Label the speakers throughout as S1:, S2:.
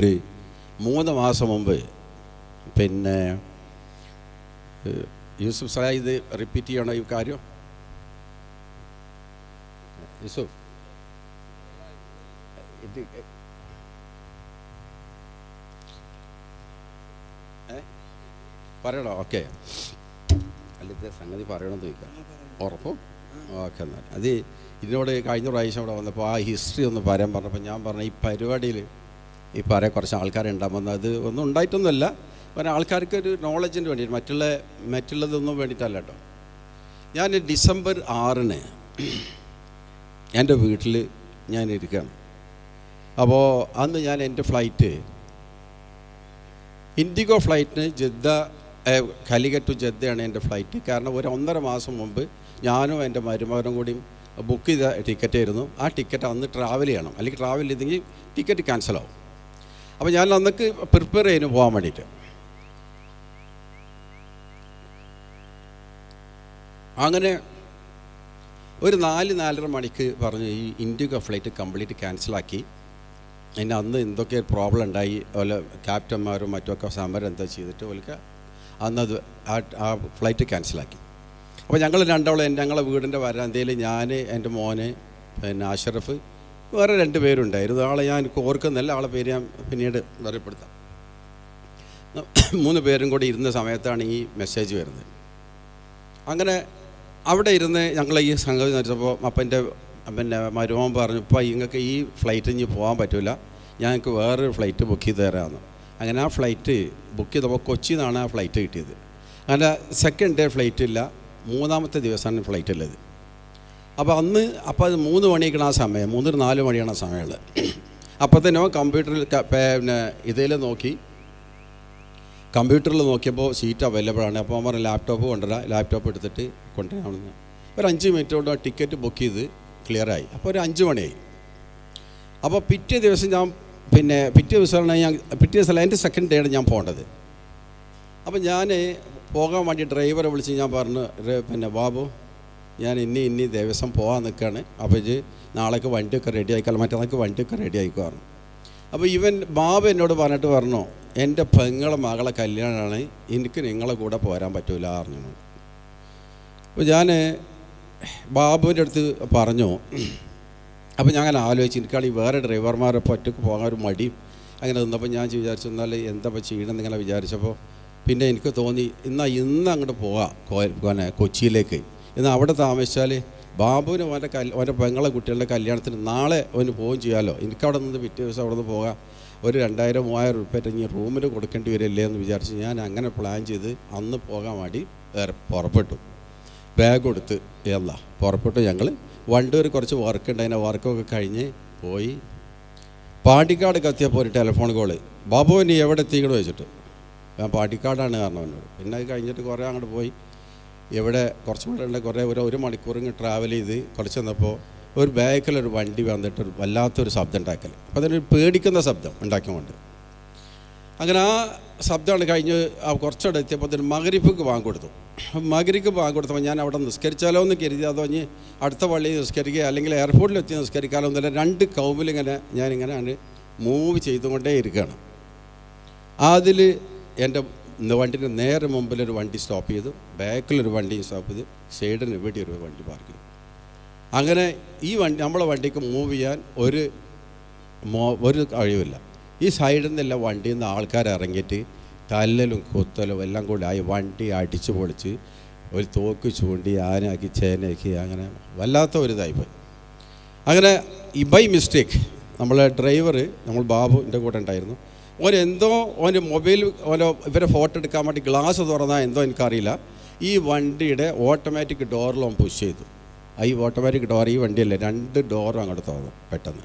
S1: ഒരു മൂന്ന് മാസം മുമ്പ് പിന്നെ യൂസുഫ് സാ ഇത് റിപ്പീറ്റ് ചെയ്യണോ ഈ കാര്യം? യൂസുഫ്. ഇത്? പറയണോ? ഓക്കെ. അല്ല ഇത് സംഗതി പറയണമെന്ന് ചോദിക്കാം. ഉറപ്പും? ഓക്കെ എന്നാൽ അത് ഇതിനോട് കഴിഞ്ഞ പ്രാവശ്യം ഇവിടെ വന്നപ്പോൾ ആ ഹിസ്റ്ററി ഒന്ന് പറയാൻ പറഞ്ഞപ്പോൾ ഞാൻ പറഞ്ഞ ഈ പരിപാടിയിൽ ഈ പറയാൻ കുറച്ച് ആൾക്കാരുണ്ടാകുമ്പോൾ അത് ഒന്നും ഉണ്ടായിട്ടൊന്നുമല്ല. കാരണം ആൾക്കാർക്ക് ഒരു നോളജിന് വേണ്ടിയിട്ട് മറ്റുള്ള മറ്റുള്ളതൊന്നും വേണ്ടിയിട്ടല്ല കേട്ടോ. ഞാൻ ഡിസംബർ ആറിന് എന്റെ വീട്ടിൽ ഞാൻ ഇരിക്കുകയാണ്. അപ്പോൾ അന്ന് ഞാൻ എന്റെ ഫ്ലൈറ്റ് ഇൻഡിഗോ ഫ്ലൈറ്റിന് ജദ്ദ കാലിക്കറ്റ് ജദ്ദയാണ് എന്റെ ഫ്ലൈറ്റ് കാരണം ഒരു ഒന്നര മാസം മുമ്പ് ഞാനും എന്റെ മരുമകനും കൂടിയും ബുക്ക് ചെയ്ത ടിക്കറ്റ് ആയിരുന്നു. ആ ടിക്കറ്റ് അന്ന് ട്രാവൽ ചെയ്യണം. അല്ലെങ്കിൽ ട്രാവൽ ചെയ്തെങ്കിൽ ടിക്കറ്റ് ക്യാൻസൽ ആവും. അപ്പോൾ ഞാൻ അന്നക്ക് പ്രിപ്പയർ ചെയ്യുന്നു പോകാൻ വേണ്ടിയിട്ട്. അങ്ങനെ ഒരു നാല് നാലര മണിക്ക് പറഞ്ഞ് ഈ ഇൻഡിഗ ഫ്ലൈറ്റ് കംപ്ലീറ്റ് ക്യാൻസലാക്കി എന്നെ അന്ന് എന്തൊക്കെ പ്രോബ്ലം ഉണ്ടായി അതുപോലെ ക്യാപ്റ്റന്മാരും മറ്റുമൊക്കെ സമരം എന്താ ചെയ്തിട്ട് ഓലൊക്കെ അന്നത് ആ ആ ഫ്ലൈറ്റ് ക്യാൻസലാക്കി അപ്പോൾ ഞങ്ങൾ രണ്ടാളും ഞങ്ങളെ വീടിന്റെ വരാന്തയിൽ ഞാൻ എന്റെ മോന് പിന്നെ അഷറഫ് വേറെ രണ്ട് പേരുണ്ടായിരുന്നു. ആളെ ഞാൻ ഓർക്കുന്നില്ല. ആളെ പേര് ഞാൻ പിന്നീട് അറിയപ്പെടുത്താം. മൂന്ന് പേരും കൂടി ഇരുന്ന സമയത്താണ് ഈ മെസ്സേജ് വരുന്നത്. അങ്ങനെ അവിടെ ഇരുന്ന് ഞങ്ങൾ ഈ സംഗതി വെച്ചപ്പോൾ അപ്പന്റെ പിന്നെ മരുമോൻ പറഞ്ഞു ഇപ്പം നിങ്ങൾക്ക് ഈ ഫ്ലൈറ്റ് ഇനി പോകാൻ പറ്റില്ല ഞങ്ങൾക്ക് വേറൊരു ഫ്ലൈറ്റ് ബുക്ക് ചെയ്ത് തരാമെന്ന് അങ്ങനെ ആ ഫ്ലൈറ്റ് ബുക്ക് ചെയ്തപ്പോൾ കൊച്ചിയിൽ നിന്നാണ് ആ ഫ്ലൈറ്റ് കിട്ടിയത്. അങ്ങനെ സെക്കൻഡ് ഡേ ഫ്ലൈറ്റ് ഇല്ല. മൂന്നാമത്തെ ദിവസമാണ് ഫ്ലൈറ്റ് ഉള്ളത്. അപ്പോൾ അന്ന് അപ്പോൾ അത് മൂന്ന് മണിക്കാണ് ആ സമയം. മൂന്നര നാല് മണിയാണ് ആ സമയമുള്ളത്. അപ്പോൾ തന്നെ കമ്പ്യൂട്ടറിൽ പിന്നെ ഇതിൽ നോക്കി. കമ്പ്യൂട്ടറിൽ നോക്കിയപ്പോൾ സീറ്റ് അവൈലബിൾ ആണ്. അപ്പോൾ അവൻ പറഞ്ഞു ലാപ്ടോപ്പ് കൊണ്ടുവരാം. ലാപ്ടോപ്പ് എടുത്തിട്ട് കൊണ്ടുവരാമെന്ന്. ഒരു അഞ്ച് മിനിറ്റ് കൊണ്ട് ടിക്കറ്റ് ബുക്ക് ചെയ്ത് ക്ലിയറായി അപ്പോൾ ഒരു അഞ്ച് മണിയായി. അപ്പോൾ പിറ്റേ ദിവസം ഞാൻ പിന്നെ പിറ്റേ ദിവസമാണ് ഞാൻ പിറ്റേ ദിവസമല്ല എന്റെ സെക്കൻഡ് ഡേ ആണ് ഞാൻ പോകേണ്ടത്. അപ്പോൾ ഞാൻ പോകാൻ വേണ്ടി ഡ്രൈവറെ വിളിച്ച് ഞാൻ പറഞ്ഞു പിന്നെ ബാബു ഞാൻ ഇനി ഇനി ദിവസം പോകാൻ നിൽക്കുകയാണ് അപ്പോൾ ഇത് നാളേക്ക് വണ്ടിയൊക്കെ റെഡി ആയിക്കാൽ മറ്റന്നാൾക്ക് വണ്ടിയൊക്കെ റെഡി ആയിക്കുമായിരുന്നു അപ്പോൾ ഇവൻ ബാബ എന്നോട് പറഞ്ഞിട്ട് പറഞ്ഞു എന്റെ പെങ്ങളെ മകളെ കല്യാണമാണ് എനിക്ക് നിങ്ങളെ കൂടെ പോരാൻ പറ്റൂല പറഞ്ഞു. അപ്പോൾ ഞാൻ ബാബുവിന്റെ അടുത്ത് പറഞ്ഞു അപ്പോൾ ഞാൻ അങ്ങനെ ആലോചിച്ച് എനിക്കാണെങ്കിൽ വേറെ ഡ്രൈവർമാരെ ഒറ്റയ്ക്ക് പോകാൻ ഒരു മടി. അങ്ങനെ നിന്നപ്പോൾ ഞാൻ വിചാരിച്ചു എന്നാൽ എന്താ ചെയ്യണമെന്ന് ഇങ്ങനെ വിചാരിച്ചപ്പോൾ പിന്നെ എനിക്ക് തോന്നി എന്നാൽ ഇന്ന് അങ്ങോട്ട് പോകാം കൊച്ചിയിലേക്ക്. എന്നാൽ അവിടെ താമസിച്ചാൽ ബാബുവിന് അവന്റെ കൽ അവന്റെ പെങ്ങളെ കുട്ടികളുടെ കല്യാണത്തിന് നാളെ അവന് പോവുകയും ചെയ്യാമല്ലോ എനിക്ക് അവിടെ നിന്ന് പിറ്റേ ദിവസം അവിടെ നിന്ന് പോകാം. ഒരു രണ്ടായിരം മൂവായിരം ഉറുപ്പ്യ ഇനി റൂമിന് കൊടുക്കേണ്ടി വരില്ലേ എന്ന് വിചാരിച്ച് ഞാൻ അങ്ങനെ പ്ലാൻ ചെയ്ത് അന്ന് പോകാൻ വേണ്ടി പുറപ്പെട്ടു. ബാഗ് കൊടുത്ത് എന്നാ പുറപ്പെട്ടു ഞങ്ങൾ വണ്ടൂർ കുറച്ച് വർക്ക് ഉണ്ട്. അതിന്റെ വർക്കൊക്കെ കഴിഞ്ഞ് പോയി. പാണ്ടിക്കാട് കത്തിയപ്പോൾ ഒരു ടെലിഫോൺ കോൾ ബാബു നീ എവിടെ എത്തിക്കണോ വെച്ചിട്ട് ഞാൻ പാണ്ടിക്കാടാണ് കാരണം എന്നോട് പിന്നെ അത് കഴിഞ്ഞിട്ട് കുറേ അങ്ങോട്ട് പോയി. എവിടെ കുറച്ചും കൂടെ കുറേ ഒരു ഒരു മണിക്കൂർ ഇങ്ങ് ട്രാവൽ ചെയ്ത് കുറച്ച് വന്നപ്പോൾ ഒരു ബാക്കിലൊരു വണ്ടി വന്നിട്ട് വല്ലാത്തൊരു ശബ്ദം ഉണ്ടാക്കൽ അപ്പോൾ അതിനൊരു പേടിക്കുന്ന ശബ്ദം ഉണ്ടാക്കിക്കൊണ്ട്. അങ്ങനെ ആ ശബ്ദമാണ് കഴിഞ്ഞ് ആ കുറച്ചവിടെ എത്തിയപ്പോൾ അതിന് മകരിപ്പുക്ക് വാങ്ങി കൊടുത്തു. മകരിക്ക് വാങ്ങി കൊടുത്തപ്പോൾ ഞാൻ അവിടെ നിസ്കരിച്ചാലോ എന്ന് കരുതി അതോ ഇനി അടുത്ത പള്ളിയിൽ നിസ്കരിക്കുക അല്ലെങ്കിൽ എയർപോർട്ടിൽ എത്തി നിസ്കരിക്കാലോ എന്നല്ല രണ്ട് കൗമിലിങ്ങനെ ഞാനിങ്ങനെ മൂവ് ചെയ്തുകൊണ്ടേ ഇരിക്കുകയാണ്. അതിൽ എന്റെ വണ്ടിന്റെ നേരെ മുമ്പിലൊരു വണ്ടി സ്റ്റോപ്പ് ചെയ്തു. ബാക്കിലൊരു വണ്ടി സ്റ്റോപ്പ് ചെയ്തു. സൈഡിന് ഇവിടെ ഒരു വണ്ടി പാർക്ക് ചെയ്തു. അങ്ങനെ ഈ വണ്ടി നമ്മളെ വണ്ടിക്ക് മൂവ് ചെയ്യാൻ ഒരു ഒരു കഴിവില്ല. ഈ സൈഡിൽ നിന്നെല്ലാം വണ്ടിയിൽ നിന്ന് ആൾക്കാർ ഇറങ്ങിയിട്ട് തല്ലലും കുത്തലും എല്ലാം കൂടി ആയി വണ്ടി അടിച്ചു പൊളിച്ച് ഒരു തോക്ക് ചൂണ്ടി ആനാക്കി ചേനയാക്കി അങ്ങനെ വല്ലാത്ത ഒരു ഇതായിപ്പോയി അങ്ങനെ ബൈ മിസ്റ്റേക്ക് നമ്മളെ ഡ്രൈവർ നമ്മൾ ബാബു എന്റെ കൂടെ ഉണ്ടായിരുന്നു. ഓൻ എന്തോ ഓന്റെ മൊബൈൽ ഓരോ ഇവരെ ഫോട്ടോ എടുക്കാൻ വേണ്ടി ഗ്ലാസ് തുറന്നാൽ എന്തോ എനിക്കറിയില്ല. ഈ വണ്ടിയുടെ ഓട്ടോമാറ്റിക് ഓൻ പുഷ് ചെയ്തു. ഈ ഓട്ടോമാറ്റിക് ഡോർ ഈ വണ്ടിയല്ലേ രണ്ട് ഡോറും അങ്ങോട്ട് തുറന്നു പെട്ടെന്ന്.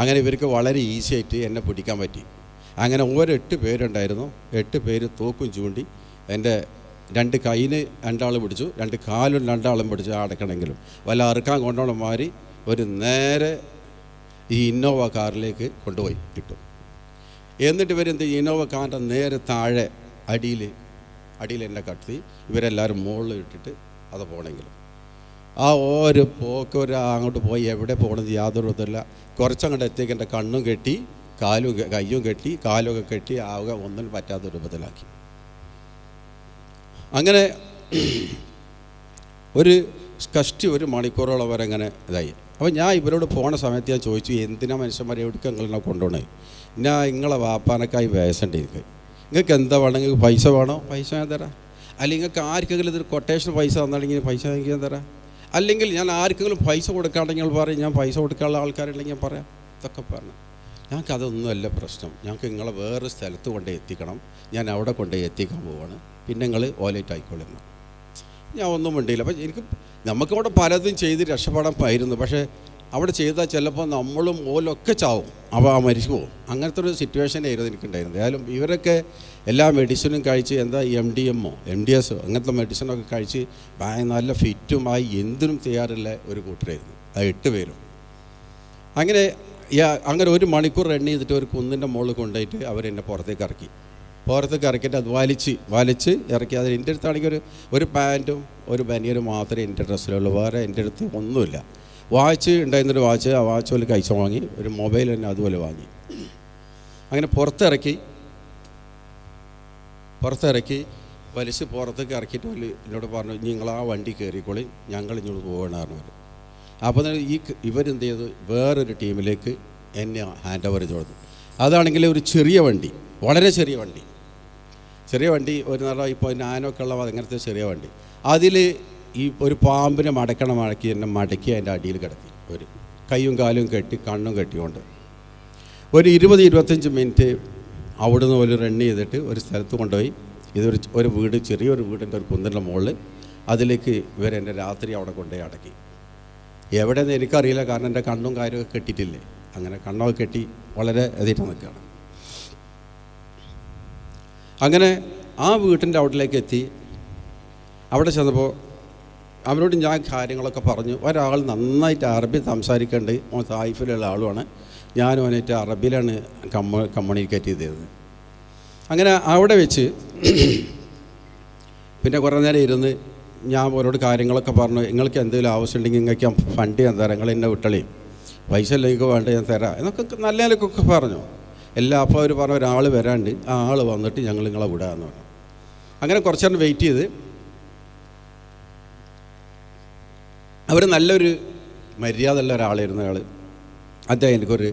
S1: അങ്ങനെ ഇവർക്ക് വളരെ ഈസി ആയിട്ട് എന്നെ പിടിക്കാൻ പറ്റി. അങ്ങനെ ഓരെട്ട് പേരുണ്ടായിരുന്നു. എട്ട് പേര് തോക്കും ചൂണ്ടി എന്റെ രണ്ട് കൈയിന് രണ്ടാളും പിടിച്ചു രണ്ട് കാലും രണ്ടാളും പിടിച്ചു അടക്കണമെങ്കിലും. വല്ല അറുക്കാൻ കൊണ്ടോണം മാറി ഒരു നേരെ ഈ ഇന്നോവ കാറിലേക്ക് കൊണ്ടുപോയി കിട്ടും. എന്നിട്ട് ഇവരെന്ത്? ഇന്നോവ കാറിന്റെ നേരെ താഴെ അടിയിൽ അടിയിൽ എന്നെ കടത്തി. ഇവരെല്ലാവരും മുകളിൽ ഇട്ടിട്ട് അത് പോകണമെങ്കിലും ആ ഒരു പോക്ക് ഒരു അങ്ങോട്ട് പോയി എവിടെ പോകണമെന്ന് യാതൊരു ഇതല്ല കുറച്ചങ്ങോട്ട് എത്തിയേക്ക് എന്റെ കണ്ണും കെട്ടി കാലും കയ്യും കെട്ടി കാലുമൊക്കെ കെട്ടി ആവുക ഒന്നിനും പറ്റാത്ത രൂപത്തിലാക്കി അങ്ങനെ ഒരു കഷ്ടി ഒരു മണിക്കൂറോളം വരെ അങ്ങനെ ഇതായി. അപ്പോൾ ഞാൻ ഇവരോട് പോണ സമയത്ത് ഞാൻ ചോദിച്ചു എന്തിനാ മനുഷ്യന്മാരെ എവിടേക്ക് നിങ്ങളെ കൊണ്ടുപോകണേ ഞാൻ നിങ്ങളെ വാപ്പാനക്കായി വയസ്സുണ്ട് എനിക്ക്. നിങ്ങൾക്ക് എന്താ വേണം നിങ്ങൾക്ക് പൈസ വേണോ? പൈസ ഞാൻ തരാം. അല്ലെങ്കിൽ നിങ്ങൾക്ക് ആർക്കെങ്കിലും ഇതൊരു കൊട്ടേഷൻ പൈസ തന്നാണെങ്കിൽ പൈസ എനിക്ക് ഞാൻ തരാം. അല്ലെങ്കിൽ ഞാൻ ആർക്കെങ്കിലും പൈസ കൊടുക്കാണെങ്കിൽ പറയും. ഞാൻ പൈസ കൊടുക്കാനുള്ള ആൾക്കാരുണ്ടെങ്കിൽ ഞാൻ പറയാം. ഇതൊക്കെ പറഞ്ഞു. ഞങ്ങൾക്ക് അതൊന്നുമല്ല പ്രശ്നം. ഞങ്ങൾക്ക് നിങ്ങളെ വേറെ സ്ഥലത്ത് കൊണ്ട് എത്തിക്കണം. ഞാൻ അവിടെ കൊണ്ട് എത്തിക്കാൻ പോവാണ്. പിന്നെ നിങ്ങൾ ഓലേറ്റ് ആയിക്കോളുന്നു ഞാൻ ഒന്നും മിണ്ടിയില്ല. അപ്പം എനിക്ക് നമുക്കവിടെ പലതും ചെയ്ത് രക്ഷപ്പെടാൻ പായിരുന്നു പക്ഷേ അവിടെ ചെയ്താൽ ചിലപ്പോൾ നമ്മളും ഓലൊക്കെ ചാവും. അപ്പോൾ ആ മരിച്ചു പോകും അങ്ങനത്തെ ഒരു സിറ്റുവേഷൻ ആയിരുന്നു എനിക്കുണ്ടായിരുന്നത്. ഏതായാലും ഇവരൊക്കെ എല്ലാ മെഡിസിനും കഴിച്ച് എന്താ എം ഡി എമ്മോ എം ഡി എസോ അങ്ങനത്തെ മെഡിസിനൊക്കെ കഴിച്ച് നല്ല ഫിറ്റുമായി എന്തിനും തയ്യാറുള്ള ഒരു കൂട്ടരായിരുന്നു. ആ എട്ട് പേരും. അങ്ങനെ അങ്ങനെ ഒരു മണിക്കൂർ റൺ ചെയ്തിട്ട് ഒരു കുന്നിന്റെ മുകളിൽ കൊണ്ടുപോയിട്ട് അവരെന്നെ പുറത്തേക്ക് ഇറക്കി. പുറത്തേക്ക് ഇറക്കിയിട്ട് അത് വലിച്ച് വലിച്ച് ഇറക്കി. അത് എന്റെ അടുത്താണെങ്കിൽ ഒരു ഒരു പാന്റും ഒരു ബനിയനും മാത്രമേ എന്റെ ഡ്രസ്സിലുള്ളൂ. വേറെ എന്റെ അടുത്ത് ഒന്നുമില്ല. വാച്ച് ഉണ്ടായിരുന്നൊരു വാച്ച് ആ വാച്ച് പോലെ കഴിച്ച വാങ്ങി ഒരു മൊബൈൽ തന്നെ അതുപോലെ വാങ്ങി. അങ്ങനെ പുറത്തിറക്കി പുറത്തിറക്കി വലിച്ച് പുറത്തേക്ക് ഇറക്കിയിട്ട് വലിയ എന്നോട് പറഞ്ഞു നിങ്ങൾ ആ വണ്ടി കയറിക്കോളി ഞങ്ങൾ ഇങ്ങോട്ട് പോകണമെന്ന് പറഞ്ഞു അപ്പോൾ തന്നെ ഈ ഇവരെന്ത് ചെയ്തു? വേറൊരു ടീമിലേക്ക് എന്നെ ഹാൻഡ് ഓവർ ചെയ്തു കൊടുത്തു. അതാണെങ്കിൽ ഒരു ചെറിയ വണ്ടി വളരെ ചെറിയ വണ്ടി. ചെറിയ വണ്ടി ഒരു നല്ല ഇപ്പോൾ നാനൊക്കെ ഉള്ള അങ്ങനത്തെ ചെറിയ വണ്ടി. അതിൽ ഈ ഒരു പാമ്പിനെ മടക്കണ മടക്കി എന്നെ മടക്കി അതിന്റെ അടിയിൽ കിടത്തി. ഒരു കൈയും കാലും കെട്ടി കണ്ണും കെട്ടിക്കൊണ്ട്. ഒരു ഇരുപത് ഇരുപത്തഞ്ച് മിനിറ്റ് അവിടുന്ന് ഒരു റൺ ചെയ്തിട്ട് ഒരു സ്ഥലത്ത് കൊണ്ടുപോയി. ഇതൊരു ഒരു വീട് ചെറിയൊരു വീടിന്റെ ഒരു കുന്നിന്റെ മുകളിൽ അതിലേക്ക് ഇവരെന്നെ രാത്രി അവിടെ കൊണ്ടുപോയി അടക്കി. എവിടെയെന്ന് എനിക്കറിയില്ല കാരണം എന്റെ കണ്ണും കാര്യമൊക്കെ കെട്ടിയിട്ടില്ലേ. അങ്ങനെ കണ്ണൊക്കെ കെട്ടി വളരെ എതിട്ട് നിൽക്കുകയാണ്. അങ്ങനെ ആ വീട്ടിന്റെ അവിടേക്ക് എത്തി. അവിടെ ചെന്നപ്പോൾ അവരോട് ഞാൻ കാര്യങ്ങളൊക്കെ പറഞ്ഞു. ഒരാൾ നന്നായിട്ട് അറബി സംസാരിക്കേണ്ടത് ഓൻ തായ്ഫിലുള്ള ആളുമാണ്. ഞാൻ ഓനായിട്ട് അറബിയിലാണ് കമ്മ കമ്മ്യൂണിക്കേറ്റ് ചെയ്തത് അങ്ങനെ അവിടെ വെച്ച് പിന്നെ കുറേ നേരം ഇരുന്ന് ഞാൻ ഓരോട് കാര്യങ്ങളൊക്കെ പറഞ്ഞു. നിങ്ങൾക്ക് എന്തെങ്കിലും ആവശ്യമുണ്ടെങ്കിൽ നിങ്ങൾക്ക് ഞാൻ ഫണ്ട് ഞാൻ തരാം. നിങ്ങൾ എന്നെ വിട്ടളി. പൈസ അല്ലെങ്കിൽ വേണ്ട ഞാൻ തരാം. എന്നൊക്കെ നല്ല നിലക്കൊക്കെ പറഞ്ഞു. എല്ലാ അപ്പോൾ അവർ പറഞ്ഞ ഒരാൾ വരാണ്ട് ആ ആൾ വന്നിട്ട് ഞങ്ങൾ നിങ്ങളെ വിടാമെന്ന് പറഞ്ഞു. അങ്ങനെ കുറച്ച് നേരം വെയിറ്റ് ചെയ്ത് അവർ നല്ലൊരു മര്യാദ ഉള്ള ഒരാളായിരുന്നു അയാൾ അദ്ദേഹം എനിക്കൊരു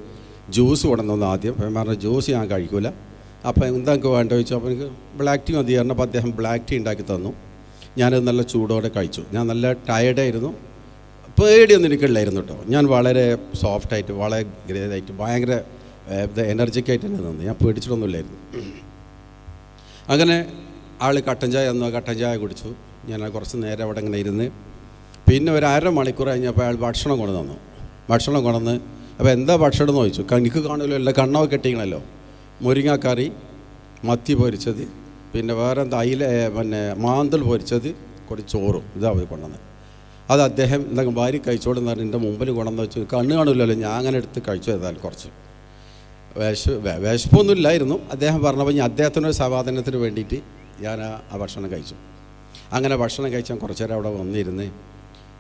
S1: ജ്യൂസ് കൊണ്ടുവന്നു ആദ്യം. അപ്പം പറഞ്ഞ ജ്യൂസ് ഞാൻ കഴിക്കില്ല അപ്പം എന്താ എനിക്ക് വേണ്ട ചോദിച്ചു. അപ്പോൾ എനിക്ക് ബ്ലാക്ക് ടീ മതി പറഞ്ഞപ്പോൾ അദ്ദേഹം ബ്ലാക്ക് ടീ ഉണ്ടാക്കി തന്നു. ഞാനത് നല്ല ചൂടോടെ കഴിച്ചു. ഞാൻ നല്ല ടയർഡായിരുന്നു പേടിയൊന്നും എനിക്കില്ലായിരുന്നു കേട്ടോ. ഞാൻ വളരെ സോഫ്റ്റായിട്ട് വളരെ ഗ്രേതായിട്ട് ഭയങ്കര എനർജിക് ആയിട്ട് തന്നെ തന്നു ഞാൻ പേടിച്ചിട്ടൊന്നുമില്ലായിരുന്നു. അങ്ങനെ ആൾ കട്ടൻ ചായ തന്നു. കട്ടൻ ചായ കുടിച്ചു. ഞാൻ കുറച്ച് നേരം അവിടെ ഇങ്ങനെ ഇരുന്ന് പിന്നെ ഒരു അര മണിക്കൂർ കഴിഞ്ഞപ്പോൾ അയാൾ ഭക്ഷണം കൊണ്ടു തന്നു. ഭക്ഷണം കൊണ്ടുവന്ന് അപ്പോൾ എന്താ ഭക്ഷണം എന്ന് ചോദിച്ചു. എനിക്ക് കാണുമല്ലോ എല്ലാം കണ്ണൊക്കെ കെട്ടിക്കണല്ലോ മുരിങ്ങാക്കറി മത്തി പൊരിച്ചത് പിന്നെ വേറെ എന്താ അയില പിന്നെ മാന്തൽ പൊരിച്ചത് കുറച്ച് ചോറും. ഇതാ അവർ കൊണ്ടുവന്നത് അത് അദ്ദേഹം എന്തെങ്കിലും ഭാര്യ കഴിച്ചോടെന്ന് പറഞ്ഞ് എന്റെ മുമ്പിൽ കൊണ്ടുവന്ന് വെച്ചു കണ്ണ് കാണില്ലല്ലോ ഞാൻ അങ്ങനെ എടുത്ത് കഴിച്ചു ഏതായാലും കുറച്ച്. വിശ വിശപ്പൊന്നുമില്ലായിരുന്നു. അദ്ദേഹം പറഞ്ഞപ്പോൾ ഞാൻ അദ്ദേഹത്തിനൊരു സമാധാനത്തിന് വേണ്ടിയിട്ട് ഞാൻ ആ ഭക്ഷണം കഴിച്ചു. അങ്ങനെ ഭക്ഷണം കഴിച്ചാൽ കുറച്ച് നേരം അവിടെ വന്നിരുന്ന്